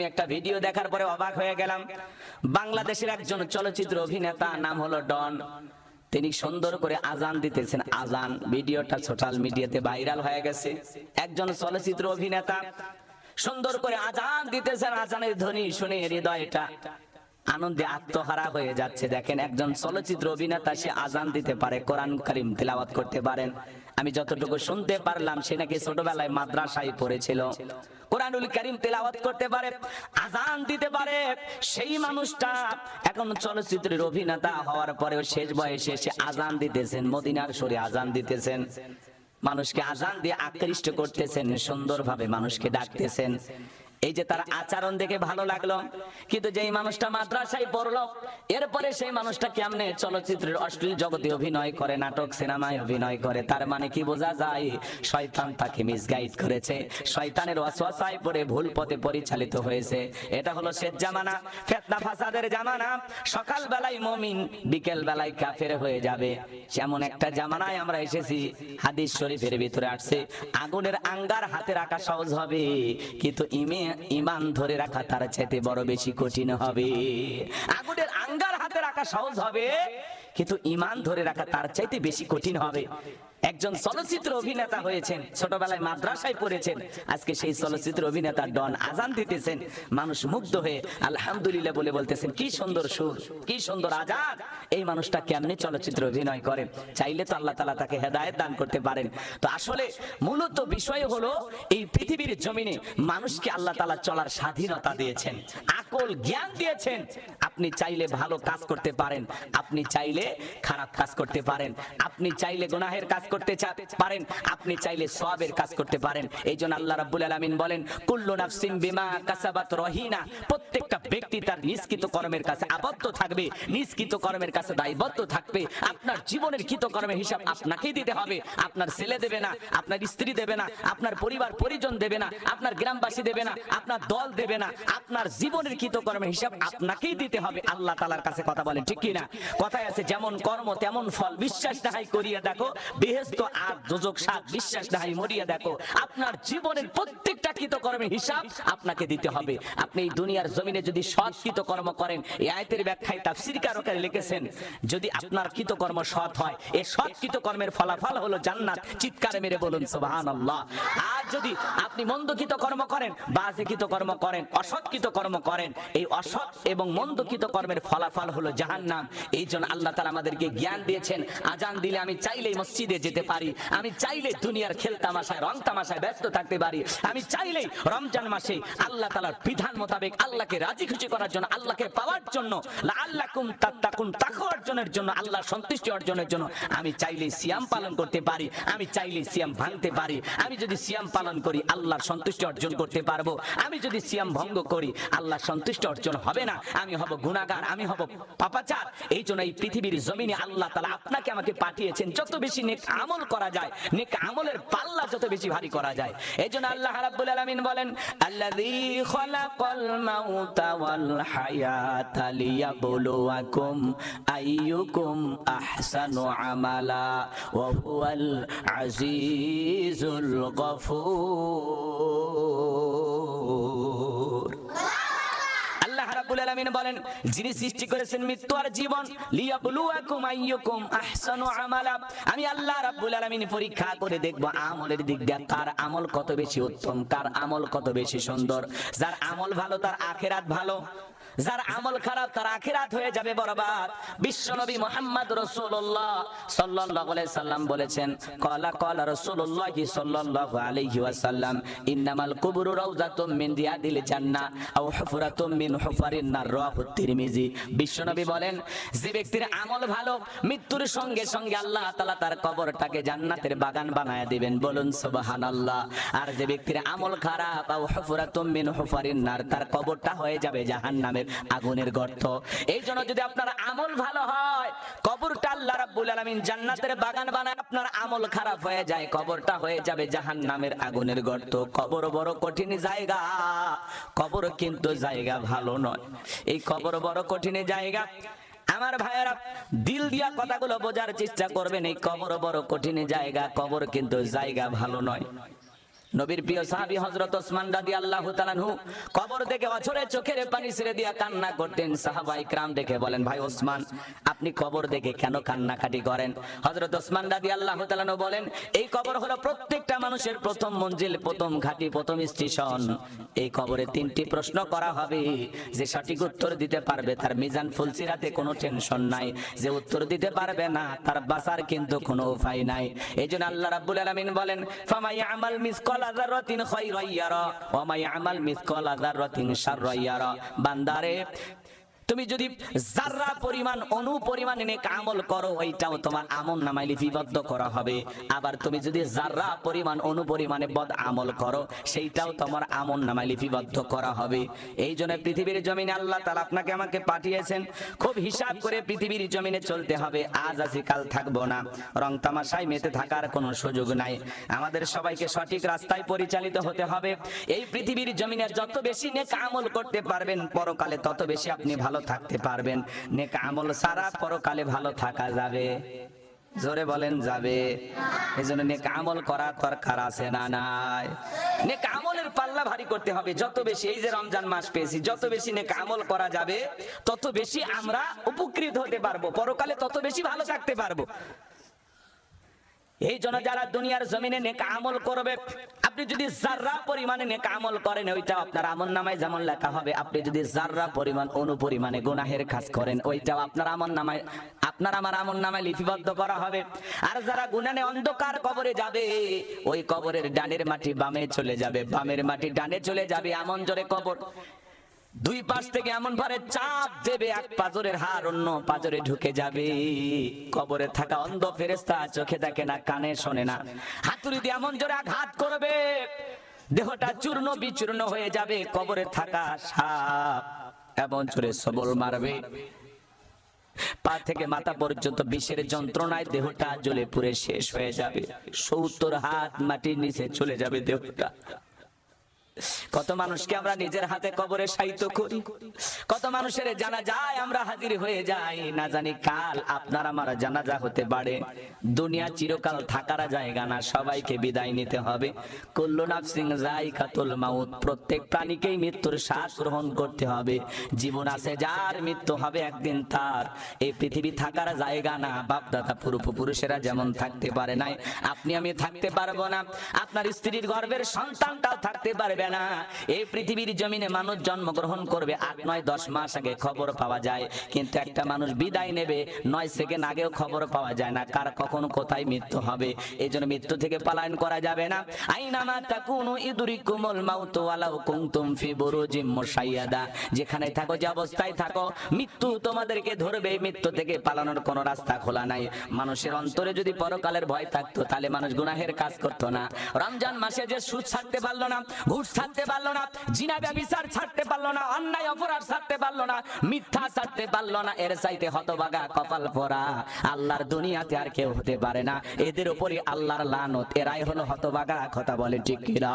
আমি একটা ভিডিও দেখার পরে অবাক হয়ে গেলাম। বাংলাদেশের একজন চলচ্চিত্র অভিনেতা নাম হলো ডন। তিনি সুন্দর করে আজান দিতেছেন। আজান ভিডিওটা সোশ্যাল মিডিয়াতে ভাইরাল হয়ে গেছে। একজন চলচ্চিত্র অভিনেতা সুন্দর করে আজান দিতেছেন। আজানের ধ্বনি শুনে হৃদয়টা আনন্দে আত্মহারা হয়ে যাচ্ছে। দেখেন, একজন চলচ্চিত্র অভিনেতা, সে আজান দিতে পারে, কোরআন করিম তেলাওয়াত করতে পারেন। আমি যতটুকু শুনতে পারলাম, সে নাকি ছোটবেলায় মাদ্রাসায় পড়েছিল। কোরআনুল করিম তেলাওয়াত করতে পারে আজান দিতে পারে। সেই মানুষটা এখন চলচ্চিত্রের অভিনেতা হওয়ার পরেও শেষ বয়সে সে আজান দিতেছেন, মদিনার সরে আজান দিতেছেন। মানুষকে আজান দিয়ে আকৃষ্ট করতেছেন, সুন্দরভাবে মানুষকে ডাকতেছেন। এই যে তার আচরণ দেখে ভালো লাগল। কিন্তু যেই মানুষটা মাদ্রাসায় পড়ল, এরপরে সেই মানুষটা কেমনে চলচ্চিত্রের অশ্লীল জগতে অভিনয় করে, নাটক সিনেমায় অভিনয় করে, তার মানে কি বোঝা যায়? শয়তান তাকে মিসগাইড করেছে। শয়তানের ওয়াসওয়াসায় পড়ে ভুল পথে পরিচালিত হয়েছে। এটা হলো শেষ জামানা, ফেতনা ফাসাদের জামানা। সকাল বেলায় মমিন বিকেল বেলায় কাফের হয়ে যাবে। যেমন একটা জামানায় আমরা এসেছি, হাদিস শরীফের ভিতরে আসছে, আগুনের আঙ্গার হাতে রাখা সহজ হবে, কিন্তু ইমে ইমান ধরে রাখা তার চাইতে বড় বেশি কঠিন হবে। আগুনের আঙ্গার হাতে রাখা সহজ হবে, কিন্তু ইমান ধরে রাখা তার চাইতে বেশি কঠিন হবে। একজন চলচ্চিত্র অভিনেতা হয়েছেন, ছোটবেলায় মাদ্রাসায় পড়েছেন, আজকে সেই চলচ্চিত্র অভিনেতা ডন আজান দিতেছেন। মানুষ মুগ্ধ হয়ে আলহামদুলিল্লাহ বলে বলতেছেন, কি সুন্দর সুর, কি সুন্দর আজাদ। এই মানুষটা কেমনে চলচ্চিত্র অভিনয় করে? চাইলে তো আল্লাহ তালা তাকে হেদায়ত দান করতে পারেন। তো আসলে মূলত বিষয় হলো, এই পৃথিবীর জমিনে মানুষকে আল্লাহ তালা চলার স্বাধীনতা দিয়েছেন, আকল জ্ঞান দিয়েছেন। আপনি চাইলে ভালো কাজ করতে পারেন, আপনি চাইলে খারাপ কাজ করতে পারেন, আপনি চাইলে গুনাহের কাজ করতে পারেন, আপনি চাইলে সবের কাজ করতে পারেন। এই জন্য আল্লাহ রাব্বুল আলামিন বলেন, কুল্লু নাফসিন বিমা কাসাবাত রহিনা। প্রত্যেকটা ব্যক্তি তার নিষ্কৃত কর্মের কাছে আবদ্ধ থাকবে, নিষ্কৃত কর্মের কাছে দায়বদ্ধ থাকবে। আপনার জীবনের কৃত কর্মের হিসাব আপনাকেই দিতে হবে। আপনার ছেলে দেবে না, আপনার স্ত্রী দেবে না, আপনার পরিবার পরিজন দেবে না, আপনার গ্রামবাসী দেবে না, আপনার দল দেবে না। আপনার জীবনের কৃত কর্মের হিসাব আপনাকেই দিতে হবে। আল্লাহ তালার কাছে কথা বলেন, ঠিক কিনা? কথায় আছে, যেমন কর্ম, তেমন ফল। বিশ্বাস নাহাই করিয়া দেখো আর যোজক সাত বিশ্বাস মরিয়া দেখো, আপনার জীবনের প্রত্যেকটা হিসাব আপনাকে দিতে হবে। আপনি এই দুনিয়ার জমিনে যদি সৎ কৃত কর্ম করেন, এই আয়তের ব্যাখ্যায় লিখেছেন, যদি আপনার কৃত কর্ম সৎ হয়, এই সৎ কৃত কর্মের ফলাফল হলো জান্নাত। চিৎকারে মেরে বলুন, সুবহানাল্লাহ। আর যদি আপনি মন্দকৃত কর্ম করেন, বাজেকৃত কর্ম করেন, অসৎকৃত কর্ম করেন, এই অসৎ এবং মন্দকৃত কর্মের ফলাফল হলো জাহান্নাম। এই জন্য আল্লাহ তালা আমাদেরকে জ্ঞান দিয়েছেন, আজান দিলে আমি চাইলেই মসজিদে যেতে পারি, আমি চাইলে দুনিয়ার খেল তামাশায়, রং তামাশায় ব্যস্ত থাকতে পারি, আমি চাইলেই রমজান মাসে আল্লাহ তালার বিধান মোতাবেক আল্লাহকে রাজি খুশি করার জন্য, আল্লাহকে পাওয়ার জন্য আল্লাহকুম তাত্তাকুন, তাকওয়া অর্জনের জন্য আল্লাহ সন্তুষ্টি অর্জনের জন্য, আমি চাইলেই সিয়াম পালন করতে পারি, আমি চাইলেই সিয়াম ভাঙতে পারি, আমি যদি সিয়াম পালন করি, আল্লাহর সন্তুষ্টি অর্জন করতে পারব। আমি যদি সিয়াম ভঙ্গ করি, আল্লাহর সন্তুষ্টি অর্জন হবে না। আমি হব গুণাগার আমি হব পাপাচার। এই জন্য এই পৃথিবীর জমিনে আল্লাহ তালা আপনাকে আমাকে পাঠিয়েছেন, যত বেশি নেক আমল করা যায়, নেক আমলের পাল্লা যত বেশি ভারী করা যায়। এই জন্য আল্লাহ রাব্বুল আলামিন বলেন, আল্লাযী আহসানু আমালা আজিজুল গফুর আল্লাহ রাব্বুল আলামিন বলেন, যিনি সৃষ্টি করেছেন মৃত্যু আর জীবন, লিয়াবলুয়াকুম আইয়ুকুম আহসানু আমালা। আমি আল্লাহ রাব্বুল আলামিন পরীক্ষা করে দেখব আমলের দিক দিয়ে কার আমল কত বেশি উত্তম, কার আমল কত বেশি সুন্দর। যার আমল ভালো, তার আখেরাত ভালো। যার আমল খারাপ তার আখিরাত হয়ে যাবে বরবাদ। বিশ্বনবী মুহাম্মদ আলাইহি সাল্লাম বলেছেন ক্বালা ক্বালা রাসূলুল্লাহ সাল্লাল্লাহু ওয়াসাল্লাম, ইন্নামাল কুবুরু রাউযাতুম মিন মিন নার বিশ্বনবী বলেন, যে ব্যক্তির আমল ভালো, মৃত্যুর সঙ্গে সঙ্গে আল্লাহ তাআলা তার কবরটাকে জান্নাতের বাগান বানায় দিবেন। বলুন আর যে ব্যক্তির আমল খারাপ মিন হুফারিন নার, তার কবরটা হয়ে যাবে জাহান্নামের আগুনের গর্ত। এই জন্য যদি আপনার আমল ভালো হয়, কবরটা আল্লাহ রাব্বুল আলামিন জান্নাতের বাগান বানায়, আপনার আমল খারাপ হয়ে যায়, কবরটা হয়ে যাবে জাহান্নামের আগুনের গর্ত। কবর বড় কঠিন জায়গা, কবর কিন্তু জায়গা ভালো নয়। এই কবর বড় কঠিন জায়গা। আমার ভাইয়েরা, দিল দিয়া কথাগুলো বোঝার চেষ্টা করবেন, এই কবর বড় কঠিন জায়গা, কবর কিন্তু জায়গা ভালো নয়। নবীর প্রিয় সাহাবী হযরত ওসমান রাদিয়াল্লাহু তাআলা আনহু কবর থেকে অঝরে চোখের পানি ছেড়ে দিয়া কান্না করতেন, সাহাবা ইকরাম দেখে বলেন, ভাই ওসমান, আপনি কবর দেখে কেন কান্নাকাটি করেন? হযরত ওসমান রাদিয়াল্লাহু তাআলা আনহু বলেন, এই কবর হলো প্রত্যেকটা মানুষের প্রথম মঞ্জিল, প্রথম ঘাঁটি, প্রথম স্টেশন। এই কবরে তিনটি প্রশ্ন করা হবে। যে সঠিক উত্তর দিতে পারবে তার মিজান ফুলসিরাতে কোনো টেনশন নাই। যে উত্তর দিতে পারবে না তার বাঁচার কিন্তু কোনো উপায় নাই। এই জন্য আল্লাহ রাব্বুল আলামিন বলেন ফামাই আমাল মিসকাল যাররাতিন খায়রান ইয়ারা ওয়া মাই আমাল মিসকাল যাররাতিন শাররাইয়ারা বান্দারে তুমি যদি জাররা পরিমাণ অনু পরিমাণে নেক আমল করো ওইটাও তোমার আমল নামায় লিপিবদ্ধ করা হবে। আবার তুমি যদি জাররা পরিমাণ অনু পরিমাণে বদ আমল করো, সেইটাও তোমার আমল নামায় লিপিবদ্ধ করা হবে। এই জন্য পৃথিবীর জমিনে আল্লাহ তাআলা আপনাকে আমাকে পাঠিয়েছেন, খুব হিসাব করে পৃথিবীর জমিনে চলতে হবে। আজ আছি কাল থাকব না। রং তামাশায় মেতে থাকার কোনো সুযোগ নাই। আমাদের সবাইকে সঠিক রাস্তায় পরিচালিত হতে হবে। এই পৃথিবীর জমিনে যত বেশি নেক আমল করতে পারবেন, পরকালে তত বেশি আপনি ভালো থাকতে পারবেন। নেক আমল সারা পরকালে ভালো থাকা যাবে। জোরে বলেন, যাবে। এই জন্য নেক আমল করার দরকার আছে না নাই? নেক আমলের পাল্লা ভারী করতে হবে। যত বেশি, এই যে রমজান মাস পেয়েছি, যত বেশি নেক আমল করা যাবে, তত বেশি আমরা উপকৃত হতে পারব। পরকালে তত বেশি ভালো থাকতে পারব। এই জন্য যারা দুনিয়ার জমিনে নেক আমল করবে, আপনি যদি জাররা পরিমাণে নেক আমল করেন ওইটা আপনার আমল নামায় যেমন লেখা হবে, আপনি যদি জাররা পরিমাণ অনু পরিমাণে গুনাহের কাজ করেন, ওইটাও আপনার আমল নামায়, আপনার আমার আমল নামায় লিপিবদ্ধ করা হবে। আর যারা গুনানে অন্ধকার কবরে যাবে, ওই কবরের ডানের মাটি বামে চলে যাবে, বামের মাটি ডানে চলে যাবে আমন জোরে কবর। দুই পাশ থেকে এমন ভাবে চাপ দেবে, এক পাজরের হার অন্য পাজরে ঢুকে যাবে। কবরে থাকা অন্ধ ফেরেস্তা চোখে দেখে না, কানে শোনে না। হাতুড়ি দিয়ে এমন জোরে আঘাত করবে, দেহটা চূর্ণ বিচূর্ণ হয়ে যাবে, কবরে থাকা সাপ এমন জোরে সবল মারবে। পা থেকে মাথা পর্যন্ত বিষের যন্ত্রণায় দেহটা জ্বলে পুড়ে শেষ হয়ে যাবে। সত্তর হাত মাটির নিচে চলে যাবে দেহটা। কত মানুষকে আমরা নিজের হাতে কবরে সাহিত্য করি? কত মানুষের জানা যায় আমরা হাজির হয়ে যাই? না জানি কাল আপনার আমার জানাজা হতে পারে। দুনিয়া চিরকাল থাকার জায়গা না, সবাইকে বিদায় নিতে হবে। কল্লু নাফসিং যাই খাতুল মাউত, প্রত্যেক প্রাণীকেই মৃত্যুর শ্বাস গ্রহণ করতে হবে। জীবন আছে যার, মৃত্যু হবে একদিন তার। এই পৃথিবী থাকার জায়গা না বাপ দাদা পূর্বপুরুষেরা যেমন থাকতে পারে নাই, আপনি আমি থাকতে পারব না। আপনার স্ত্রীর গর্ভের সন্তানটাও থাকতে পারবে না। এই পৃথিবীর জমিনে মানুষ জন্মগ্রহণ করবে আট, নয়, দশ মাস আগে খবর পাওয়া যায়। কিন্তু একটা মানুষ বিদায় নেবে, নয় সেকেন্ড আগেও খবর পাওয়া যায় না। কার কখন কোথায় মৃত্যু হবে? এই জন্য মৃত্যু থেকে পলায়ন করা যাবে না। আইনামা ফি যেখানে থাকো, যে অবস্থায় থাকো, মৃত্যু তোমাদেরকে ধরবে। মৃত্যু থেকে পালানোর কোনো রাস্তা খোলা নাই। মানুষের অন্তরে যদি পরকালের ভয় থাকতো, তাহলে মানুষ গুনাহের কাজ করতো না। রমজান মাসে যে সুদ ছাড়তে পারল না, ঘুষ ছাড়তে পারল না জিনা ব্যবিচার ছাড়তে পারল না, অন্যায় অপরাধ ছাড়তে পারল না, মিথ্যা ছাড়তে পারল না, এর চাইতে হতবাগা কপাল পরা আল্লাহর দুনিয়াতে আর কেউ হতে পারে না। এদের উপরে আল্লাহর লানত, এরাই হলো হতবাগা কথা বলে, ঠিক কিনা?